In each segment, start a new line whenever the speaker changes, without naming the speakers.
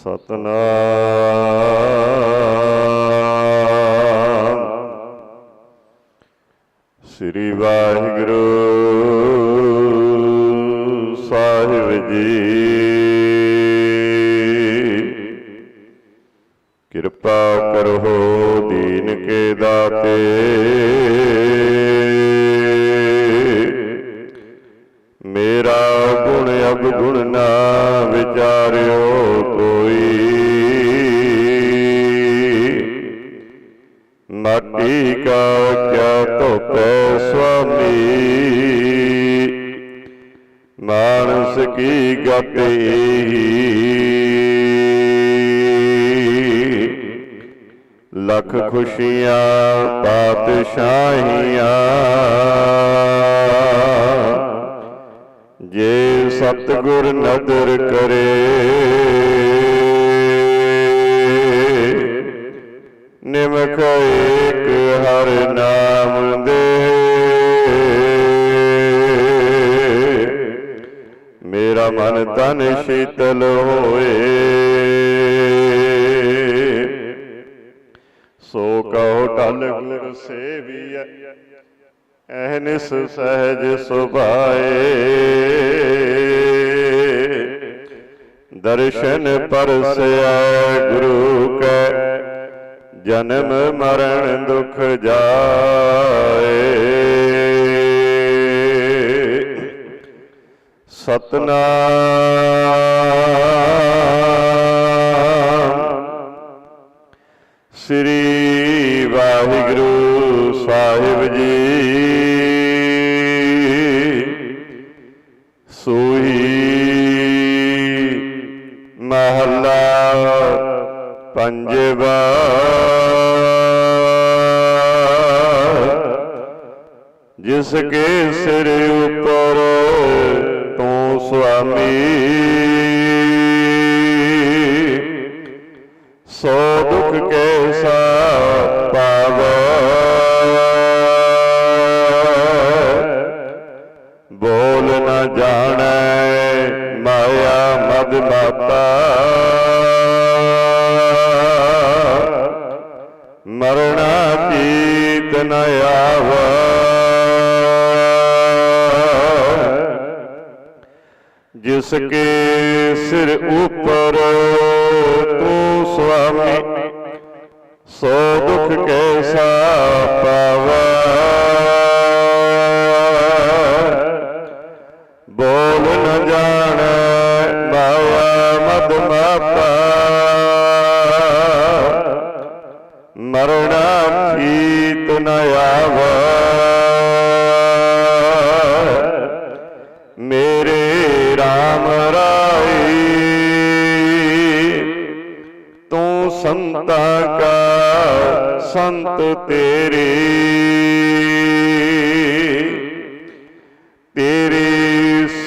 ਸਤਨਾਮ। ਸ੍ਰੀ ਵਾਹਿਗੁਰੂ ਮਾਟੀ ਕਾ ਕਿਆ ਧੋਪੈ ਸੁਆਮੀ ਮਾਨਸ ਕੀ ਗਤ ਲਖ ਖੁਸ਼ੀਆਂ, ਪਾਤਸ਼ਾਹੀਆਂ। ਜੇ ਸਤਿਗੁਰ ਨਦਰ ਕਰੇ ਨਿਮਖ ਏਕ ਹਰ ਨਾਮ ਦੇ। ਮੇਰਾ ਮਨ ਤਨ ਸ਼ੀਤਲ ਹੋਏ। ਸੋ ਕਹੋ ਟਲ ਗੁਰ ਸੇਵੀਐ ਐਹਨਿਸ ਸਹਿਜ ਸੁਭਾਏ। ਦਰਸ਼ਨ ਪਰਸਿਆ ਗੁਰੂ ਕੈ ਜਨਮ ਮਰਨ ਦੁਖ ਜਾਏ। ਸਤਨਾਮ। ਸੋ ਦੁਖ ਕੈਸਾ ਪਾਵੈ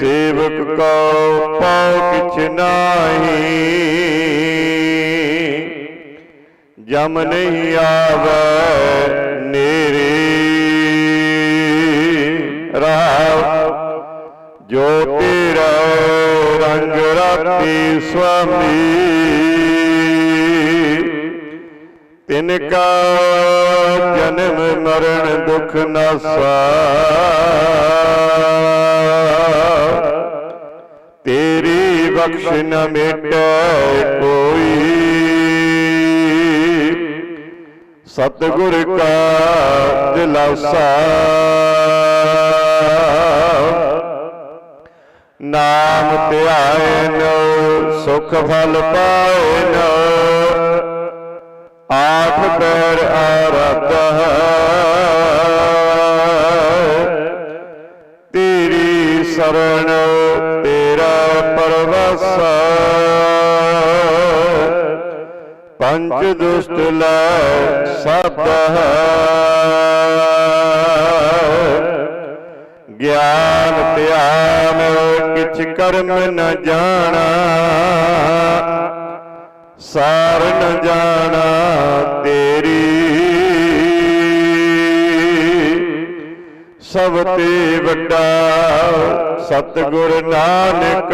ਸੇਵਕ ਕੋ ਪਾਉ ਕਿਛ ਨਾਹੀ। ਜਮ ਨਹੀਂ ਆਵੈ ਨੇਰੀ। ਰਾਵ, ਜੋ ਤੇਰਾ ਰੰਗ ਰਾਤੀ ਸੁਆਮੀ। ਤਿਨ ਕਾ ਜਨਮ ਮਰਨ ਦੁਖ ਨਾਸਾ। ਤੇਰੀ ਬਖਸ਼ ਨ ਮਿਟੈ ਕੋਈ। ਸਤਿਗੁਰ ਕਾ ਦਿਲਾਸਾ ਨਾਮ ਧਿਆਇਨ ਸੁਖ ਫਲ ਪਾਇਨ ਆਠ ਪੈਰ ਆਰਾਧਾ। ਤੇਰੀ ਸਰਣ ਪੰਜ ਦੁਸ਼ਟ ਲੈ ਸਾਧਾ ਗਿਆਨ ਧਿਆਨ ਕਿਛ ਕਰਮ ਨ ਜਾਣਾ ਸਾਰ ਨ ਜਾਣਾ ਤੇਰੀ। ਸਭ ਤੇ ਵੱਡਾ ਸਤਿਗੁਰ ਨਾਨਕ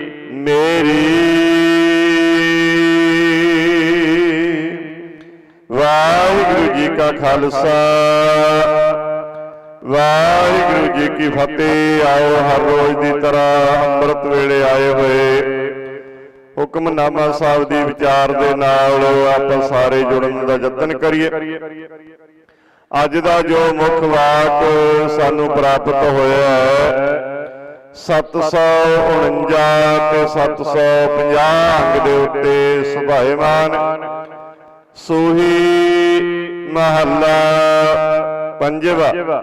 ਮੇਰੀ ਵਾਹਿਗੁਰੂ ਜੀ ਕਾ ਖਾਲਸਾ, ਵਾਹਿਗੁਰੂ ਜੀ ਕੀ ਫਤਿਹ। ਆਓ ਹਰ ਰੋਜ਼ ਦੀ ਤਰ੍ਹਾਂ ਅੰਮ੍ਰਿਤ ਵੇਲੇ ਆਏ ਹੋਏ। ਹੁਕਮਨਾਮਾ ਸਾਹਿਬ ਦੀ ਵਿਚਾਰ ਦੇ ਨਾਲ ਆਪਾਂ ਸਾਰੇ ਜੁੜਨ ਦਾ ਯਤਨ ਕਰੀਏ। ਅੱਜ ਦਾ ਜੋ ਮੁੱਖ ਵਾਕ ਸਾਨੂੰ ਪ੍ਰਾਪਤ ਹੋਇਆ ਹੈ 749 ਤੇ 750 ਅੰਗ ਦੇ ਉੱਤੇ ਸੁਭਾਏਮਾਨ। ਸੂਹੀ ਮਹੱਲਾ ਪੰਜਵਾ।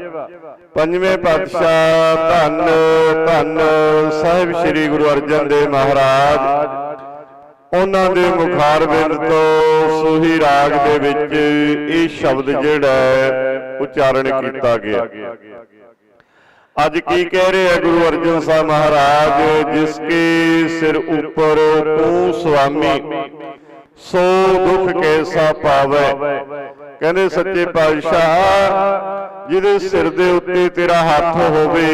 ਪੰਜਵੇਂ ਪਾਤਸ਼ਾਹ ਧੰਨ ਧੰਨ ਸਾਹਿਬ ਸ੍ਰੀ ਗੁਰੂ ਅਰਜਨ ਦੇਵ ਮਹਾਰਾਜ। ਉਹਨਾਂ ਦੇ ਮੁਖਾਰਬਿੰਦ ਤੋਂ ਸੂਹੀ ਰਾਗ ਦੇ ਵਿੱਚ ਇਹ ਸ਼ਬਦ ਜਿਹੜਾ ਹੈ, ਉਚਾਰਨ ਕੀਤਾ ਗਿਆ। ਅੱਜ ਕੀ ਕਹਿ ਰਹੇ ਹੈ ਗੁਰੂ ਅਰਜਨ ਸਾਹਿਬ ਮਹਾਰਾਜ? ਜਿਸ ਕੇ ਸਿਰ ਉੱਪਰ ਤੂੰ ਸੁਆਮੀ। ਸੋ ਦੁੱਖ ਕੈਸਾ ਪਾਵੇ। ਕਹਿੰਦੇ ਸੱਚੇ ਪਾਤਸ਼ਾਹ ਜਿਹਦੇ ਸਿਰ ਦੇ ਉੱਤੇ ਤੇਰਾ ਹੱਥ ਹੋਵੇ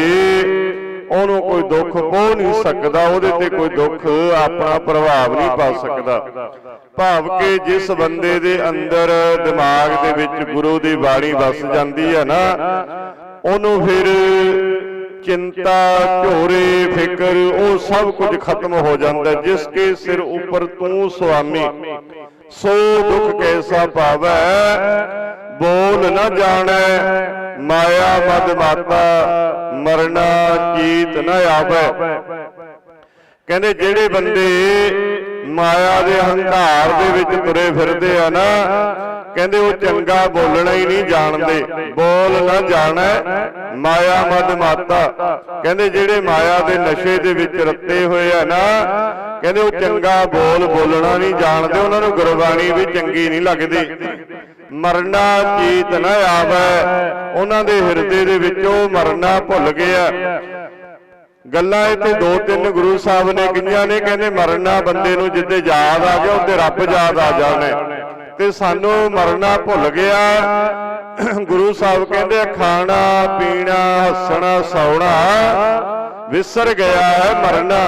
ਉਹਨੂੰ ਕੋਈ ਦੁੱਖ ਪਹੁ ਨਹੀਂ ਸਕਦਾ ਉਹਦੇ ਤੇ ਕੋਈ ਦੁੱਖ ਆਪਣਾ ਪ੍ਰਭਾਵ ਨਹੀਂ ਪਾ ਸਕਦਾ। ਭਾਵ ਕਿ ਜਿਸ ਬੰਦੇ ਦੇ ਅੰਦਰ ਦਿਮਾਗ ਦੇ ਵਿੱਚ ਗੁਰੂ ਦੀ ਬਾਣੀ ਵਸ ਜਾਂਦੀ ਹੈ ਨਾ ਉਹਨੂੰ ਫਿਰ ਚਿੰਤਾ, ਝੋਰੇ, ਫਿਕਰ, ਉਹ ਸਭ ਕੁਝ ਖਤਮ ਹੋ ਜਾਂਦਾ, ਜਿਸ ਕੇ ਸਿਰ ਉੱਪਰ ਤੂੰ ਸੁਆਮੀ। ਸੋ ਦੁੱਖ ਕੈਸਾ ਪਾਵੈ ਬੋਲ ਨਾ ਜਾਣੈ, ਮਾਇਆ ਮਦ ਮਾਤਾ, ਮਰਨਾ ਚੀਤ ਨਾ ਆਵੈ। ਕਹਿੰਦੇ ਜਿਹੜੇ ਬੰਦੇ ਮਾਇਆ ਦੇ ਹੰਕਾਰ ਦੇ ਵਿੱਚ ਤੁਰੇ ਫਿਰਦੇ ਆ ਨਾ ਕਹਿੰਦੇ ਉਹ ਚੰਗਾ ਬੋਲਣਾ ਹੀ ਨਹੀਂ ਜਾਣਦੇ। ਬੋਲ ਨਾ ਜਾਣੈ ਮਾਇਆ ਮਦ ਮਾਤਾ। ਕਹਿੰਦੇ ਜਿਹੜੇ ਮਾਇਆ ਦੇ ਨਸ਼ੇ ਦੇ ਵਿੱਚ ਰੱਤੇ ਹੋਏ ਆ ਨਾ ਕਹਿੰਦੇ ਉਹ ਚੰਗਾ ਬੋਲ ਬੋਲਣਾ ਨਹੀਂ ਜਾਣਦੇ। ਉਹਨਾਂ ਨੂੰ ਗੁਰਬਾਣੀ ਵੀ ਚੰਗੀ ਨਹੀਂ ਲੱਗਦੀ। ਮਰਨਾ ਚੀਤ ਨਾ ਆਵੈ। ਉਹਨਾਂ ਦੇ ਹਿਰਦੇ ਦੇ ਵਿੱਚ ਉਹ ਮਰਨਾ ਭੁੱਲ ਗਿਆ। ਗੱਲਾਂ ਇੱਥੇ ਦੋ ਤਿੰਨ ਗੁਰੂ ਸਾਹਿਬ ਨੇ ਕਹੀਆਂ ਨੇ ਕਹਿੰਦੇ ਮਰਨਾ ਬੰਦੇ ਨੂੰ ਜਿੱਦੇ ਯਾਦ ਆ ਗਿਆ ਉਹਦੇ ਰੱਬ ਯਾਦ ਆ ਜਾਣੇ। ਤੇ ਸਾਨੂੰ ਮਰਨਾ ਭੁੱਲ ਗਿਆ। ਗੁਰੂ ਸਾਹਿਬ ਕਹਿੰਦੇ, ਖਾਣਾ, ਪੀਣਾ, ਹੱਸਣਾ, ਸੌਣਾ, ਵਿਸਰ ਗਿਆ ਹੈ ਮਰਨਾ।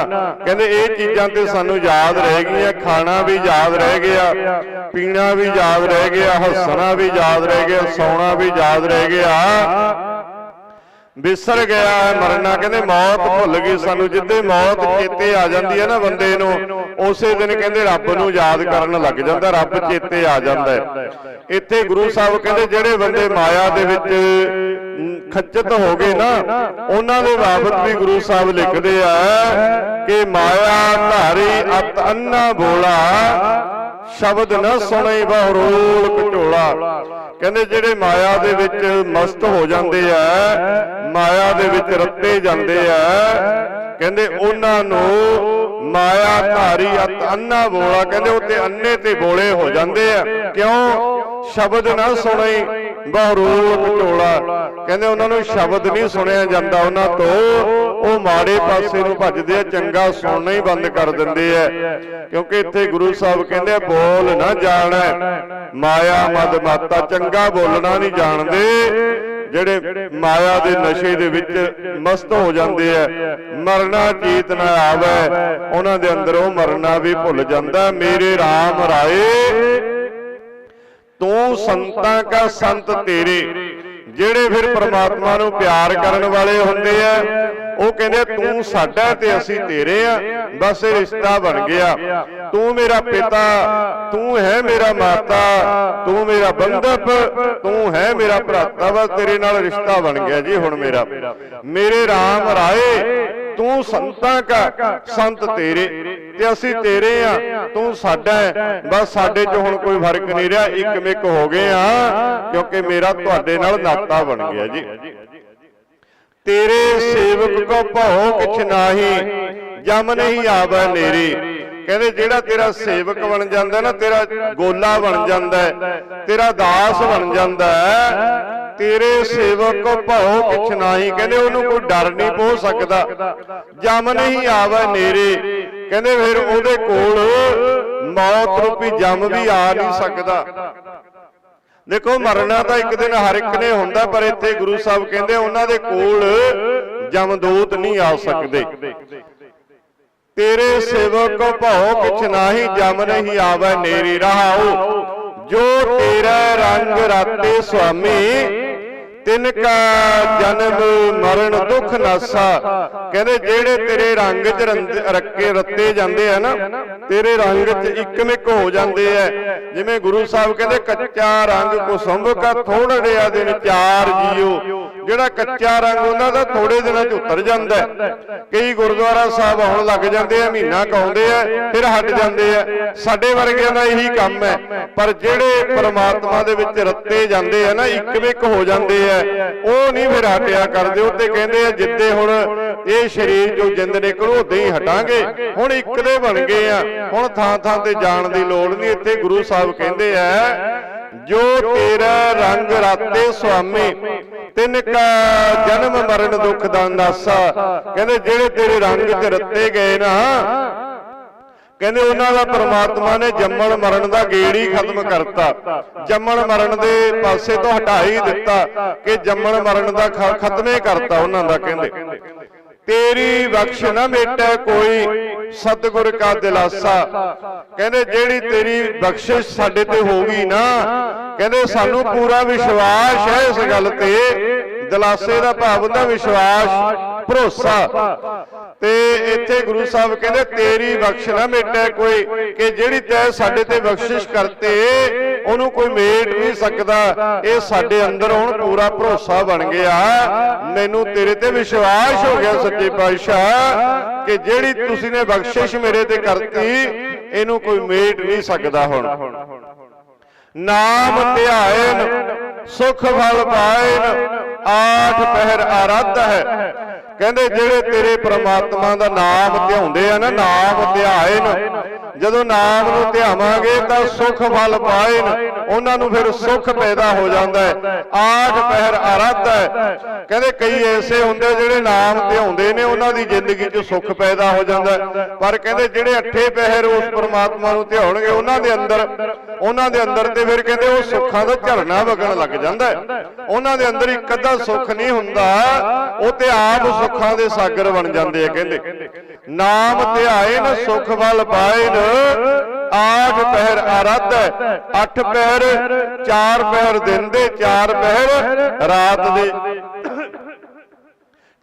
ਕਹਿੰਦੇ, ਇਹ ਚੀਜ਼ਾਂ ਤੇ ਸਾਨੂੰ ਯਾਦ ਰਹਿ ਗਈਆਂ। ਖਾਣਾ ਵੀ ਯਾਦ ਰਹਿ ਗਿਆ, ਪੀਣਾ ਵੀ ਯਾਦ ਰਹਿ ਗਿਆ, ਹੱਸਣਾ ਵੀ ਯਾਦ ਰਹਿ ਗਿਆ, ਸੌਣਾ ਵੀ ਯਾਦ ਰਹਿ ਗਿਆ। ਵਿਸਰ ਗਿਆ ਹੈ ਮਰਨਾ ਕਹਿੰਦੇ ਮੌਤ ਭੁੱਲ ਗਈ ਸਾਨੂੰ ਜਿੱਦੇ ਮੌਤ ਚੇਤੇ ਆ ਜਾਂਦੀ ਹੈ ਨਾ ਬੰਦੇ ਨੂੰ ਉਸੇ ਦਿਨ ਕਹਿੰਦੇ ਰੱਬ ਨੂੰ ਯਾਦ ਕਰਨ ਲੱਗ ਜਾਂਦਾ ਰੱਬ ਚੇਤੇ ਆ ਜਾਂਦਾ ਇੱਥੇ ਗੁਰੂ ਸਾਹਿਬ ਕਹਿੰਦੇ ਜਿਹੜੇ ਬੰਦੇ ਮਾਇਆ ਦੇ ਵਿੱਚ ਅਮ, ਖੱਚਤ ਹੋ ਗਏ ਨਾ ਉਹਨਾਂ ਦੇ ਬਾਬਤ ਵੀ ਗੁਰੂ ਸਾਹਿਬ ਲਿਖਦੇ ਆ ਕਿ ਮਾਇਆ ਧਾਰੀ ਅਤ ਅੰਨਾ ਬੋਲਾ ਸ਼ਬਦ ਨਾ ਸੁਣੇ ਬਹੁਰੋਲ ਕਟੋਲਾ। ਕਹਿੰਦੇ ਜਿਹੜੇ ਮਾਇਆ ਦੇ ਵਿੱਚ ਮਸਤ ਹੋ ਜਾਂਦੇ ਆ, ਮਾਇਆ ਦੇ ਵਿੱਚ ਰੱਤੇ ਜਾਂਦੇ ਆ, ਕਹਿੰਦੇ ਉਹਨਾਂ ਨੂੰ ਮਾਇਆ ਧਾਰੀ ਅਤ ਅੰਨਾ ਬੋਲਾ, ਕਹਿੰਦੇ ਉਹ ਤੇ ਅੰਨੇ ਤੇ ਬੋਲੇ ਹੋ ਜਾਂਦੇ ਆ। ਕਿਉਂ? ਸ਼ਬਦ ਨਾ ਸੁਣੇ ਬਹੁਰੋਲ ਕਟੋਲਾ ਕਹਿੰਦੇ ਉਹਨਾਂ ਨੂੰ ਸ਼ਬਦ ਨਹੀਂ ਸੁਣਿਆ ਜਾਂਦਾ, ਉਹਨਾਂ ਤੋਂ ਉਹ ਮਾੜੇ ਪਾਸੇ ਨੂੰ ਭੱਜਦੇ ਆ, ਚੰਗਾ ਸੁਣਨਾ ਹੀ ਬੰਦ ਕਰ ਦਿੰਦੇ ਆ। ਕਿਉਂਕਿ ਇੱਥੇ ਗੁਰੂ ਸਾਹਿਬ ਕਹਿੰਦੇ ਆ, ਬੋਲ ਨਾ ਜਾਣੈ, ਮਾਇਆ ਮਦ ਮਾਤਾ, ਚੰਗਾ ਬੋਲਣਾ ਨਹੀਂ ਜਾਣਦੇ। ਜਿਹੜੇ ਮਾਇਆ ਦੇ ਨਸ਼ੇ ਦੇ ਵਿੱਚ ਮਸਤ ਹੋ ਜਾਂਦੇ ਆ, ਮਰਨਾ ਚੀਤ ਨਾ ਆਵੇ, ਉਹਨਾਂ ਦੇ ਅੰਦਰ ਉਹ ਮਰਨਾ ਵੀ ਭੁੱਲ ਜਾਂਦਾ। ਮੇਰੇ RAM ਰਾਏ ਤੂੰ ਸੰਤਾਂ ਕਾ ਸੰਤ ਤੇਰੇ। ਜਿਹੜੇ ਫਿਰ ਪ੍ਰਮਾਤਮਾ ਨੂੰ ਪਿਆਰ ਕਰਨ ਵਾਲੇ ਹੁੰਦੇ ਆ ਉਹ ਕਹਿੰਦੇ ਤੂੰ ਸਾਡਾ ਤੇ ਅਸੀਂ ਤੇਰੇ ਆ। ਬਸ ਇਹ ਰਿਸ਼ਤਾ ਬਣ ਗਿਆ। ਤੂੰ ਮੇਰਾ ਪਿਤਾ। ਤੂੰ ਹੈ ਮੇਰਾ ਮਾਤਾ। ਤੂੰ ਮੇਰਾ ਬੰਧਪ। ਤੂੰ ਹੈ ਮੇਰਾ ਭਰਾਤਾ। ਬਸ ਤੇਰੇ ਨਾਲ ਰਿਸ਼ਤਾ ਬਣ ਗਿਆ ਜੀ ਹੁਣ ਮੇਰਾ। ਮੇਰੇ। RAM ਰਾਏ। ਤੂੰ ਸੰਤਾਂ ਕਾ, ਸੰਤ ਤੇਰੇ, ਤੇ ਅਸੀਂ ਤੇਰੇ ਆ, ਤੂੰ ਸਾਡਾ ਹੈ। ਬਸ ਸਾਡੇ 'ਚ ਹੁਣ ਕੋਈ ਫ਼ਰਕ ਨਹੀਂ ਰਿਹਾ, ਇੱਕ ਮਿਕ ਹੋ ਗਏ ਆ, ਕਿਉਂਕਿ ਮੇਰਾ ਤੁਹਾਡੇ ਨਾਲ ਨਾਤਾ ਬਣ ਗਿਆ ਜੀ। ਤੇਰੇ ਸੇਵਕ ਕੋ ਭਉ ਕਿਛ ਨਾਹੀ, ਜਮ ਨਹੀਂ ਆਵੈ ਨੇਰੀ। ਕਹਿੰਦੇ ਜਿਹੜਾ ਤੇਰਾ ਸੇਵਕ ਬਣ ਜਾਂਦਾ ਨਾ, ਤੇਰਾ ਗੋਲਾ ਬਣ ਜਾਂਦਾ ਤੇਰਾ ਦਾਸ ਬਣ ਜਾਂਦਾ ਤੇਰੇ ਸੇਵਕ ਕੋ ਭਾਉ ਕਿਛ ਨਾਹੀ। ਕਹਿੰਦੇ ਉਹਨੂੰ ਕੋਈ ਡਰ ਨਹੀਂ ਪੋ ਸਕਦਾ। ਜਮ ਨਹੀਂ ਆਵੇ ਨੇਰੇ। ਕਹਿੰਦੇ ਫਿਰ ਉਹਦੇ ਕੋਲ ਮੌਤ ਰੂਪੀ ਜਮ ਵੀ ਆ ਨਹੀਂ ਸਕਦਾ। ਦੇਖੋ, ਮਰਨਾ ਤਾਂ ਇੱਕ ਦਿਨ ਹਰ ਇੱਕ ਨੇ ਹੁੰਦਾ, ਪਰ ਇੱਥੇ ਗੁਰੂ ਸਾਹਿਬ ਕਹਿੰਦੇ ਉਹਨਾਂ ਦੇ ਕੋਲ ਜਮਦੂਤ ਨਹੀਂ ਆ ਸਕਦੇ। ਤੇਰੇ ਸੇਵਕ ਕੋ ਭਾਉ ਕਿਛ ਨਾਹੀ, ਜਮ ਨਹੀਂ ਆਵੇ ਨੇਰੀ। ਰਹਾਉ ਜੋ ਤੇਰਾ ਰੰਗ ਰਾਤੇ ਸੁਆਮੀ ਤਿਨ ਕਾ ਜਨਮ ਮਰਨ ਦੁੱਖ ਨਾਸਾ। ਕਹਿੰਦੇ ਜਿਹੜੇ ਤੇਰੇ ਰੰਗ ਚ ਰੰਦ- ਰੱਕੇ ਰੱਤੇ ਜਾਂਦੇ ਆ ਨਾ, ਤੇਰੇ ਰੰਗ ਚ ਇੱਕਮਿਕ ਹੋ ਜਾਂਦੇ ਆ। ਜਿਵੇਂ ਗੁਰੂ ਸਾਹਿਬ ਕਹਿੰਦੇ, ਕੱਚਾ ਰੰਗ ਕੁਸੁੰਭ ਕਾ ਥੋੜੜਿਆ ਦਿਨ ਚਾਰ ਜੀਓ। ਜਿਹੜਾ ਕੱਚਾ ਰੰਗ ਉਹਨਾਂ ਦਾ ਥੋੜੇ ਦਿਨਾਂ ਚ ਉਤਰ ਜਾਂਦਾ। ਕਈ ਗੁਰਦੁਆਰਾ ਸਾਹਿਬ ਆਉਣ ਲੱਗ ਜਾਂਦੇ ਆ ਮਹੀਨਾ ਕਾਉਂਦੇ ਆ ਫਿਰ ਹਟ ਜਾਂਦੇ ਆ। ਸਾਡੇ ਵਰਗਿਆਂ ਦਾ ਇਹੀ ਕੰਮ ਹੈ। ਪਰ ਜਿਹੜੇ ਪ੍ਰਮਾਤਮਾ ਦੇ ਵਿੱਚ ਰੱਤੇ ਜਾਂਦੇ ਆ ਨਾ ਇੱਕਮਿਕ ਹੋ ਜਾਂਦੇ ਆ ਉਹ ਨਹੀਂ ਫਿਰ ਹਟਿਆ ਕਰਦੇ। ਉਹ ਤੇ ਕਹਿੰਦੇ ਆ ਜਿੱਦੇ ਹੁਣ ਇਹ ਸਰੀਰ ਜੋ ਜਿੰਦ ਨਿਕਲੂ ਉਦਾਂ ਹੀ ਹਟਾਂਗੇ। ਹੁਣ ਇੱਕ ਦੇ ਬਣ ਗਏ ਆ। ਹੁਣ ਥਾਂ ਥਾਂ ਤੇ ਜਾਣ ਦੀ ਲੋੜ ਨਹੀਂ। ਇੱਥੇ ਗੁਰੂ ਸਾਹਿਬ ਕਹਿੰਦੇ ਆ ਜੋ ਤੇਰਾ ਰੰਗ ਰਾਤੇ ਸੁਆਮੀ, ਤਿੰਨ ਕਾ ਜਨਮ ਮਰਨ ਦੁੱਖ ਦਾ ਨਾਸਾ ਕਹਿੰਦੇ ਜਿਹੜੇ ਤੇਰੇ ਰੰਗ ਚ ਰੱਤੇ ਗਏ ਨਾ, ਕਹਿੰਦੇ ਉਹਨਾਂ ਦਾ ਪਰਮਾਤਮਾ ਨੇ ਜੰਮਣ ਮਰਨ ਦਾ ਗੇੜ ਹੀ ਖਤਮ ਕਰਤਾ। ਜੰਮਣ ਮਰਨ ਦੇ ਪਾਸੇ ਤੋਂ ਹਟਾ ਹੀ ਦਿੱਤਾ ਕਿ ਜੰਮਣ ਮਰਨ ਦਾ ਖਤਮੇ ਕਰਤਾ ਉਹਨਾਂ ਦਾ, ਕਹਿੰਦੇ। ਤੇਰੀ ਬਖਸ਼ ਨਾ ਮੇਟੈ ਕੋਈ ਸਤਿਗੁਰ ਕਾ ਦਿਲਾਸਾ। ਕਹਿੰਦੇ ਜਿਹੜੀ ਤੇਰੀ ਬਖਸ਼ਿਸ਼ ਸਾਡੇ ਤੇ ਹੋ ਗਈ ਨਾ, ਕਹਿੰਦੇ ਸਾਨੂੰ ਪੂਰਾ ਵਿਸ਼ਵਾਸ ਹੈ ਇਸ ਗੱਲ ਤੇ। ਦਿਲਾਸੇ ਦਾ ਭਾਵ ਹੁੰਦਾ ਵਿਸ਼ਵਾਸ, ਭਰੋਸਾ। ਤੇ ਇੱਥੇ ਗੁਰੂ ਸਾਹਿਬ ਕਹਿੰਦੇ ਤੇਰੀ ਬਖਸ਼ ਨਾ ਮੇਟੈ ਕੋਈ, ਕਿ ਜਿਹੜੀ ਤੈ ਸਾਡੇ ਤੇ ਬਖਸ਼ਿਸ਼ ਕਰਤੇ ਉਹਨੂੰ ਕੋਈ ਮੇਟ ਨਹੀਂ ਸਕਦਾ। ਇਹ ਸਾਡੇ ਅੰਦਰ ਹੁਣ ਪੂਰਾ ਭਰੋਸਾ ਬਣ ਗਿਆ। ਮੈਨੂੰ ਤੇਰੇ ਤੇ ਵਿਸ਼ਵਾਸ ਹੋ ਗਿਆ, ਸੱਚੇ ਪਾਤਸ਼ਾਹ, ਕਿ ਜਿਹੜੀ ਤੁਸੀਂ ਨੇ ਬਖਸ਼ਿਸ਼ ਮੇਰੇ ਤੇ ਕਰਤੀ, ਇਹਨੂੰ ਕੋਈ ਮੇਟ ਨਹੀਂ ਸਕਦਾ ਹੁਣ। ਨਾਮ ਧਿਆਇਨ, ਸੁਖ ਫਲ ਪਾਇਨ, ਆਠ ਪਹਿਰ ਆਰਾਧ। ਹੈ ਕਹਿੰਦੇ ਜਿਹੜੇ ਤੇਰੇ ਪ੍ਰਮਾਤਮਾ ਦਾ ਨਾਮ ਧਿਆਉਂਦੇ ਆ ਨਾ ਨਾਮ ਧਿਆਇਨ ਜਦੋਂ ਨਾਮ ਨੂੰ ਧਿਆਵਾਂਗੇ ਤਾਂ ਸੁਖ ਫਲ ਪਾਇਨ ਉਹਨਾਂ ਨੂੰ ਫਿਰ ਸੁਖ ਪੈਦਾ ਹੋ ਜਾਂਦਾ ਹੈ। ਆਠ ਪਹਿਰ ਆਰਾਧ ਹੈ। ਕਹਿੰਦੇ ਕਈ ਐਸੇ ਹੁੰਦੇ ਜਿਹੜੇ ਨਾਮ ਧਿਆਉਂਦੇ ਨੇ ਉਹਨਾਂ ਦੀ ਜ਼ਿੰਦਗੀ 'ਚ ਸੁੱਖ ਪੈਦਾ ਹੋ ਜਾਂਦਾ। ਪਰ ਕਹਿੰਦੇ ਜਿਹੜੇ ਅੱਠੇ ਪਹਿਰ ਉਸ ਪ੍ਰਮਾਤਮਾ ਨੂੰ ਧਿਆਉਣਗੇ ਉਹਨਾਂ ਦੇ ਅੰਦਰ ਉਹਨਾਂ ਦੇ ਅੰਦਰ ਤੇ ਫਿਰ ਕਹਿੰਦੇ ਉਹ ਸੁੱਖਾਂ ਦਾ ਝਰਨਾ ਵਗਣ ਲੱਗ ਜਾਂਦਾ ਹੈ। ਉਹਨਾਂ ਦੇ ਅੰਦਰ ਇੱਕ ਅੱਧਾ ਸੁੱਖ ਨਹੀਂ ਹੁੰਦਾ, ਉਹ ਤੇ ਆਪ ਸੁੱਖਾਂ ਦੇ ਸਾਗਰ ਬਣ ਜਾਂਦੇ ਆ ਕਹਿੰਦੇ। ਨਾਮ ਧਿਆਇਨ ਸੁਖ ਵੱਲ ਪਾਇਨ ਆਠ ਪਹਿਰ ਅਰਧ ਅੱਠ ਪਹਿਰ, ਚਾਰ ਪਹਿਰ ਦਿਨ ਦੇ, ਚਾਰ ਪਹਿਰ ਰਾਤ ਦੇ।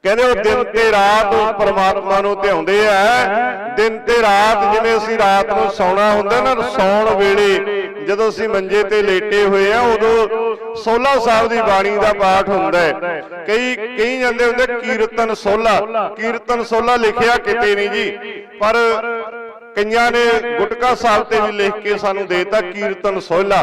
ਕਹਿੰਦੇ ਉਹ ਦਿਨ ਤੇ ਰਾਤ ਉਸ ਪਰਮਾਤਮਾ ਨੂੰ ਧਿਆਉਂਦੇ ਆ। ਦਿਨ ਤੇ ਰਾਤ ਜਿਵੇਂ ਅਸੀਂ ਰਾਤ ਨੂੰ ਸੌਣਾ ਹੁੰਦਾ ਨਾ, ਸੌਣ ਵੇਲੇ ਜਦੋਂ ਅਸੀਂ ਮੰਜੇ ਤੇ ਲੇਟੇ ਹੋਏ ਆ, ਉਦੋਂ 16 ਸਾਹਿਬ ਦੀ ਬਾਣੀ ਦਾ ਪਾਠ ਹੁੰਦਾ ਹੈ। ਕਈ ਕਈ ਜਾਂਦੇ ਹੁੰਦੇ ਕੀਰਤਨ 16 ਕੀਰਤਨ 16 ਲਿਖਿਆ ਕਿਤੇ ਨਹੀਂ ਜੀ। ਪਰ ਕਈਆਂ ਨੇ ਗੁਟਕਾ ਸਾਹਿਬ ਤੇ ਵੀ ਲਿਖ ਕੇ ਸਾਨੂੰ ਦੇਤਾ, ਕੀਰਤਨ ਸੋਹਿਲਾ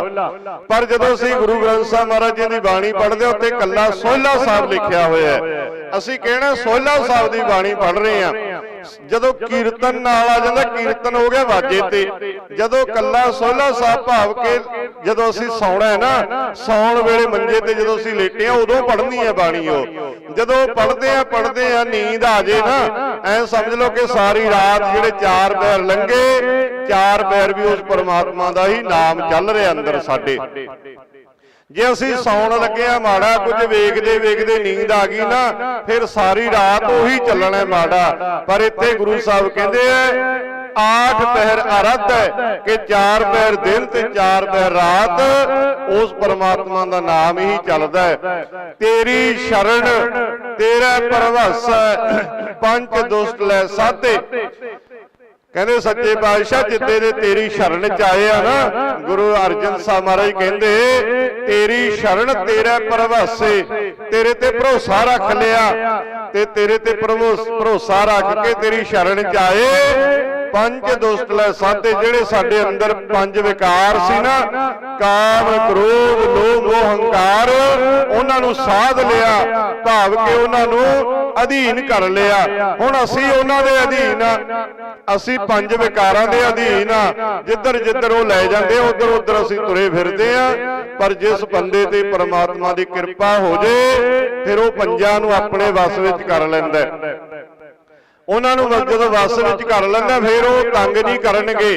ਪਰ ਜਦੋਂ ਅਸੀਂ ਗੁਰੂ ਗ੍ਰੰਥ ਸਾਹਿਬ ਮਹਾਰਾਜ ਜੀ ਦੀ ਬਾਣੀ ਪੜ੍ਹਦੇ ਹਾਂ ਉੱਤੇ ਕੱਲਾ ਸੋਹਿਲਾ ਸਾਹਿਬ ਲਿਖਿਆ ਹੋਇਆ ਹੈ। ਅਸੀਂ ਕਹਿਣਾ ਸੋਹਿਲਾ ਸਾਹਿਬ ਦੀ ਬਾਣੀ ਪੜ੍ਹ ਰਹੇ ਹਾਂ। ਜਦੋਂ ਕੀਰਤਨ ਨਾਲ ਆ ਜਾਂਦਾ, ਕੀਰਤਨ ਹੋ ਗਿਆ ਵਾਜੇ ਤੇ। ਜਦੋਂ ਕੱਲਾ ਸੋਹਿਲਾ ਸਾਹਿਬ ਭਾਵ ਕੇ ਜਦੋਂ ਅਸੀਂ ਸੌਣਾ ਹੈ ਨਾ, ਸੌਣ ਵੇਲੇ ਮੰਜੇ ਤੇ ਜਦੋਂ ਅਸੀਂ ਲੇਟੇ ਆ ਉਦੋਂ ਪੜ੍ਹਨੀ ਹੈ ਬਾਣੀ ਉਹ। ਜਦੋਂ ਪੜ੍ਹਦੇ ਆ ਪੜ੍ਹਦੇ ਆ ਨੀਂਦ ਆ ਜੇ ਨਾ, ਐ ਸਮਝ ਲਓ ਕਿ ਸਾਰੀ ਰਾਤ ਜਿਹੜੇ ਚਾਰ ਪੈਰ ਲੰਘੇ, ਚਾਰ ਪੈਰ ਵੀ ਉਸ ਪਰਮਾਤਮਾ ਦਾ ਹੀ ਨਾਮ ਚੱਲ ਰਿਹਾ ਅੰਦਰ ਸਾਡੇ। ਜੇ ਅਸੀਂ ਸੌਣ ਲੱਗੇ ਆ ਮਾੜਾ ਕੁਝ ਵੇਖਦੇ ਵੇਖਦੇ ਨੀਂਦ ਆ ਗਈ ਨਾ ਫਿਰ ਸਾਰੀ ਰਾਤ ਉਹੀ ਚੱਲਣਾ ਮਾੜਾ। ਪਰ ਇੱਥੇ ਗੁਰੂ ਸਾਹਿਬ ਕਹਿੰਦੇ ਆ ਆਠ ਪਹਿਰ ਅਰਧ ਹੈ ਕਿ ਚਾਰ ਪਹਿਰ ਦਿਨ ਤੇ ਚਾਰ ਪਹਿਰ ਰਾਤ ਉਸ ਪਰਮਾਤਮਾ ਦਾ ਨਾਮ ਹੀ ਚੱਲਦਾ ਹੈ। ਤੇਰੀ ਸ਼ਰਨ ਤੇਰਾ ਪਰਵਸ ਪੰਜ ਦੁਸ਼ਟ ਲੈ ਸਾਧੇ ਕਹਿੰਦੇ ਸੱਚੇ ਪਾਤਸ਼ਾਹ ਜਿੱਦੇ ਦੇ ਤੇਰੀ ਸ਼ਰਨ ਚ ਆਏ ਆ ਨਾ ਗੁਰੂ ਅਰਜਨ ਸਾਹਿਬ ਮਹਾਰਾਜ ਕਹਿੰਦੇ ਤੇਰੀ ਸ਼ਰਨ ਤੇਰਾ ਪਰਵਾਸੇ ਤੇਰੇ ਤੇ ਭਰੋਸਾ ਰੱਖ ਲਿਆ ਤੇ ਤੇਰੇ ਤੇ ਭਰੋਸ- ਭਰੋਸਾ ਰੱਖ ਕੇ ਤੇਰੀ ਸ਼ਰਨ ਚ ਆਏ। ਪੰਜ ਦੁਸ਼ਟ ਲੈ ਸਾਧੇ ਜਿਹੜੇ ਸਾਡੇ ਅੰਦਰ ਪੰਜ ਵਿਕਾਰ ਸੀ ਨਾ ਕਾਮ ਕ੍ਰੋਧ ਲੋਭ ਮੋਹ ਹੰਕਾਰ ਉਹਨਾਂ ਨੂੰ ਸਾਧ ਲਿਆ ਭਾਵ ਕਿ ਉਹਨਾਂ ਨੂੰ ਅਧੀਨ ਕਰ ਲਿਆ। ਹੁਣ ਅਸੀਂ ਉਹਨਾਂ ਦੇ ਅਧੀਨ ਆ। ਅਸੀਂ ਪੰਜ ਵਿਕਾਰਾਂ ਦੇ ਅਧੀਨ ਆ। ਜਿੱਧਰ ਜਿੱਧਰ ਉਹ ਲੈ ਜਾਂਦੇ ਉਧਰ ਉਧਰ ਅਸੀਂ ਤੁਰੇ ਫਿਰਦੇ ਆ। ਪਰ ਜਿਸ ਬੰਦੇ ਤੇ ਪ੍ਰਮਾਤਮਾ ਦੀ ਕਿਰਪਾ ਹੋ ਜੇ ਫਿਰ ਉਹ ਪੰਜਾਂ ਨੂੰ ਆਪਣੇ ਵਸ ਵਿੱਚ ਕਰ ਲੈਂਦਾ। ਉਹਨਾਂ ਨੂੰ ਜਦੋਂ ਵਸ ਵਿੱਚ ਕਰ ਲੈਂਦਾ ਫਿਰ ਉਹ ਤੰਗ ਨਹੀਂ ਕਰਨਗੇ।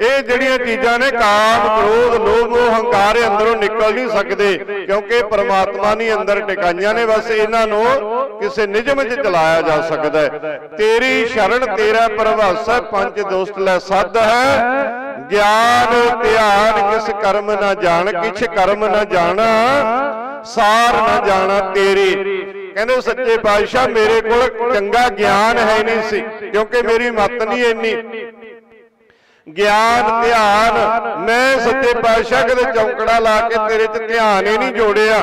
ਇਹ ਜਿਹੜੀਆਂ ਚੀਜ਼ਾਂ ਨੇ ਕਾਮ ਕ੍ਰੋਧ ਲੋਭ ਹੰਕਾਰ ਇਹ ਅੰਦਰੋਂ ਨਿਕਲ ਨਹੀਂ ਸਕਦੇ ਕਿਉਂਕਿ ਪ੍ਰਮਾਤਮਾ ਨੇ ਅੰਦਰ ਟਿਕਾਈਆਂ ਨੇ ਬਸ ਇਹਨਾਂ ਨੂੰ ਕਿਸੇ ਨਿਜਮ 'ਚ ਚਲਾਇਆ ਜਾ ਸਕਦਾ ਹੈ। ਤੇਰੀ ਸ਼ਰਨ ਤੇਰਾ ਪ੍ਰਭਾਸ ਪੰਜ ਦੋਸਤ ਲੈ ਸੱਧ ਹੈ। ਗਿਆਨ ਧਿਆਨ ਕਿਸ ਕਰਮ ਨਾ ਜਾਣ ਕਿਛ ਕਰਮ ਨਾ ਜਾਣਾ ਸਾਰ ਨਾ ਜਾਣਾ ਤੇਰੇ। ਕਹਿੰਦੇ ਸੱਚੇ ਪਾਤਸ਼ਾਹ ਮੇਰੇ ਕੋਲ ਚੰਗਾ ਗਿਆਨ ਹੈ ਨਹੀਂ ਸੀ, ਕਿਉਂਕਿ ਮੇਰੀ ਮੱਤ ਨਹੀਂ ਇੰਨੀ। ਗਿਆਨ, ਧਿਆਨ, ਮੈਂ ਸੱਚੇ ਪਾਤਸ਼ਾਹ ਕਦੇ ਚੌਂਕੜਾ ਲਾ ਕੇ ਤੇਰੇ 'ਚ ਧਿਆਨ ਹੀ ਨਹੀਂ ਜੋੜਿਆ।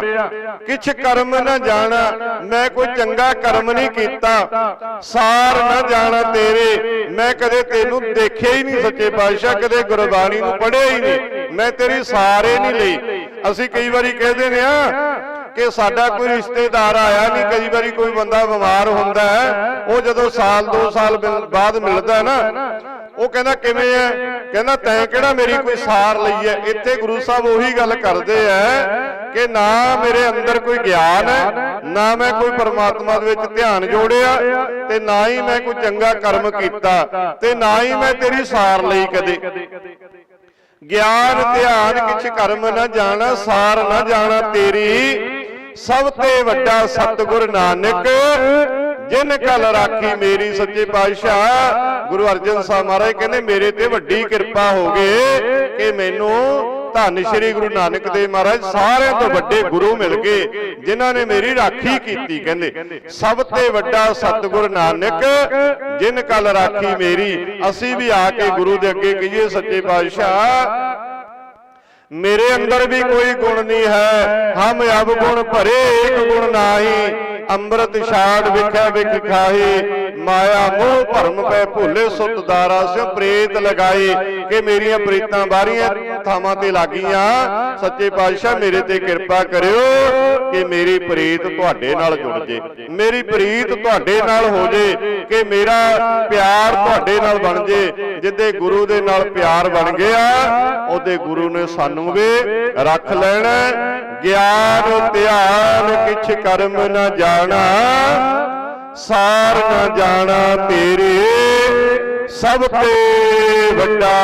ਕਿਛ ਕਰਮ ਨਾ ਜਾਣਾ, ਮੈਂ ਕੋਈ ਚੰਗਾ ਕਰਮ ਨਹੀਂ ਕੀਤਾ। ਸਾਰ ਨਾ ਜਾਣਾ ਤੇਰੇ, ਮੈਂ ਕਦੇ ਤੈਨੂੰ ਦੇਖਿਆ ਹੀ ਨਹੀਂ ਸੱਚੇ ਪਾਤਸ਼ਾਹ, ਕਦੇ ਗੁਰਬਾਣੀ ਨੂੰ ਪੜ੍ਹਿਆ ਹੀ ਨਹੀਂ। ਮੈਂ ਤੇਰੀ ਸਾਰੇ ਨਹੀਂ ਲਈ। ਅਸੀਂ ਕਈ ਵਾਰੀ ਕਹਿੰਦੇ ਨੇ ਆ ਕਿ ਸਾਡਾ ਕੋਈ ਰਿਸ਼ਤੇਦਾਰ ਆਇਆ ਨਹੀਂ, ਕਈ ਵਾਰੀ ਕੋਈ ਬੰਦਾ ਬਿਮਾਰ ਹੁੰਦਾ ਹੈ, ਉਹ ਜਦੋਂ ਸਾਲ 2 ਸਾਲ ਬਾਅਦ ਮਿਲਦਾ ਹੈ ਨਾ, ਉਹ ਕਹਿੰਦਾ ਕਿਵੇਂ ਐ ਕਹਿੰਦਾ ਤੈਂ ਕਿਹੜਾ ਮੇਰੀ ਕੋਈ ਸਾਰ ਲਈ ਐ ਇੱਥੇ ਗੁਰੂ ਸਾਹਿਬ ਉਹੀ ਗੱਲ ਕਰਦੇ ਐ ਕਿ ਨਾ ਮੇਰੇ ਅੰਦਰ ਕੋਈ ਗਿਆਨ ਹੈ, ਨਾ ਮੈਂ ਕੋਈ ਪਰਮਾਤਮਾ ਦੇ ਵਿੱਚ ਧਿਆਨ ਜੋੜਿਆ ਤੇ ਨਾ ਹੀ ਮੈਂ ਕੋਈ ਚੰਗਾ ਕਰਮ ਕੀਤਾ ਤੇ ਨਾ ਹੀ ਮੈਂ ਤੇਰੀ ਸਾਰ ਲਈ ਕਦੇ। ਗਿਆਨ, ਧਿਆਨ, ਕਿਛ ਕਰਮ ਨਾ ਜਾਣਾ, ਸਾਰ ਨਾ ਜਾਣਾ ਤੇਰੀ ਸਭ ਤੇ ਵੱਡਾ ਸਤਿਗੁਰ ਨਾਨਕ ਜਿਨ ਕਲ ਰਾਖੀ ਮੇਰੀ ਸੱਚੇ ਪਾਤਸ਼ਾਹ। ਗੁਰੂ ਅਰਜਨ ਸਾਹਿਬ ਮਹਾਰਾਜ ਕਹਿੰਦੇ ਮੇਰੇ ਤੇ ਵੱਡੀ ਕਿਰਪਾ ਹੋ ਗਏ ਕਿ ਮੈਨੂੰ ਧੰਨ ਸ਼੍ਰੀ ਗੁਰੂ ਨਾਨਕ ਦੇਵ ਮਹਾਰਾਜ ਸਾਰਿਆਂ ਤੋਂ ਵੱਡੇ ਗੁਰੂ ਮਿਲ ਗਏ ਜਿਨ੍ਹਾਂ ਨੇ ਮੇਰੀ ਰਾਖੀ ਕੀਤੀ ਕਹਿੰਦੇ ਸਭ ਤੇ ਵੱਡਾ ਸਤਿਗੁਰ ਨਾਨਕ ਜਿਨ ਕਲ ਰਾਖੀ ਮੇਰੀ ਅਸੀਂ ਵੀ ਆ ਕੇ ਗੁਰੂ ਦੇ ਅੱਗੇ ਕਹੀਏ ਸੱਚੇ ਪਾਤਸ਼ਾਹ ਮੇਰੇ ਅੰਦਰ ਵੀ ਕੋਈ ਗੁਣ ਨਹੀਂ ਹੈ। ਹਮ ਅਬ ਗੁਣ ਭਰੇ ਇੱਕ ਗੁਣ ਨਾਹੀ। ਅੰਮ੍ਰਿਤ ਛਾੜ ਵਿਖੇ ਵਿਖ ਖਾਹੀ। ਮਾਇਆ ਮੋਹ ਭਰਮ ਪੈ ਭੁੱਲੇ ਸੁਤ ਦਾਰਾ ਪ੍ਰੇਤ ਲਗਾਏ ਕਿ ਮੇਰੀਆਂ ਪ੍ਰੀਤਾਂ ਬਾਰੀਆਂ ਥਾਵਾਂ ਤੇ ਲੱਗੀਆਂ। ਸੱਚੇ ਪਾਤਸ਼ਾਹ, ਮੇਰੇ ਤੇ ਕਿਰਪਾ ਕਰਿਓ ਕਿ ਮੇਰੀ ਪ੍ਰੀਤ ਤੁਹਾਡੇ ਨਾਲ ਜੁੜ ਜੇ। ਮੇਰੀ ਪ੍ਰੀਤ ਤੁਹਾਡੇ ਨਾਲ ਹੋ ਜੇ ਕਿ ਮੇਰਾ ਪਿਆਰ ਤੁਹਾਡੇ ਨਾਲ ਬਣ ਜੇ। ਜਿੱਦੇ ਗੁਰੂ ਦੇ ਨਾਲ ਪਿਆਰ ਬਣ ਗਿਆ, ਉਹਦੇ ਗੁਰੂ ਨੇ ਸਾਨੂੰ ਵੀ ਰੱਖ ਲੈਣਾ। ਗਿਆਨ, ਧਿਆਨ, ਕਿਛ ਕਰਮ ਨਾ ਜਾਣਾ। ਸਾਰ ਨਾ ਜਾਣਾ ਤੇਰੇ। ਸਭ ਤੇ ਵੱਡਾ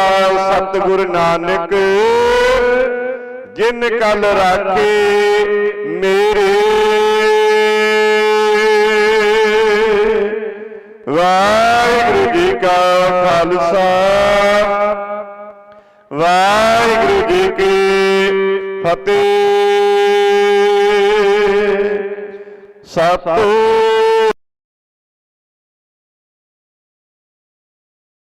ਸਤਿਗੁਰ ਨਾਨਕ, ਜਿਨ ਕਲ ਰਾਖੇ ਮੇਰੇ। ਵਾਹਿਗੁਰੂ ਜੀ ਕਾ ਖਾਲਸਾ, ਵਾਹਿਗੁਰੂ ਜੀ ਕੀ ਫਤਿਹ। ਸਤਿ